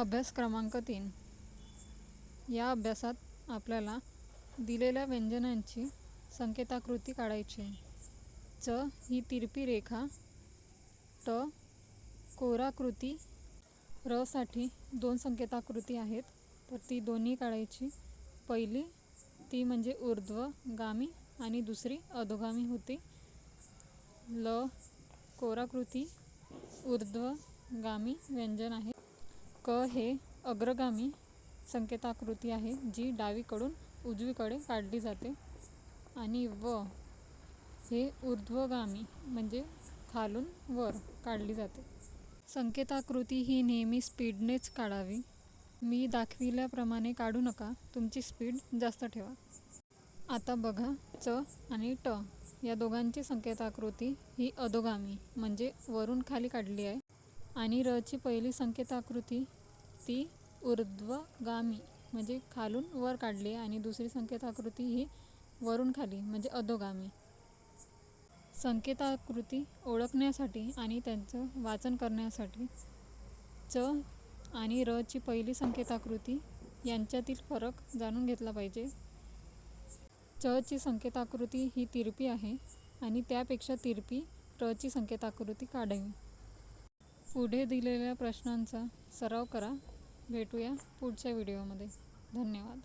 अभ्यास क्रमांक तीन. या अभ्यासात आपल्याला दिलेल्या व्यंजनांची संकेताकृती काढायची च ही तिरपी रेखा ट कोराकृती रसाठी दोन संकेताकृती आहेत. तर ती दोन्ही काढायची. पहिली ती म्हणजे ऊर्ध्वगामी आणि दुसरी अधोगामी होती. ल कोराकृती ऊर्ध्वगामी व्यंजन आहे. क हे अग्रगामी संकेताकृती आहे जी डावीकडून उजवीकडे काढली जाते. आणि व हे ऊर्ध्वगामी म्हणजे खालून वर काढली जाते. संकेताकृती ही नेहमी स्पीडनेच काढावी. मी दाखविल्याप्रमाणे काढू नका तुमची स्पीड जास्त ठेवा. आता बघा च आणि ट या दोघांची संकेताकृती ही अधोगामी म्हणजे वरून खाली काढली आहे. आणि रची पहिली संकेताकृती ती ऊर्ध्वगामी म्हणजे खालून वर काढली आणि दुसरी संकेताकृती ही वरून खाली म्हणजे अधोगामी. संकेताकृती ओळखण्यासाठी आणि त्यांचं वाचन करण्यासाठी च आणि र ची पहिली संकेताकृती यांच्यातील फरक जाणून घेतला पाहिजे. च ची संकेताकृती ही तिरपी आहे आणि त्यापेक्षा तिरपी र ची संकेताकृती काढावी. पुढे दिलेल्या प्रश्नांचा सराव करा. भेटूया पुढच्या व्हिडिओमध्ये. धन्यवाद.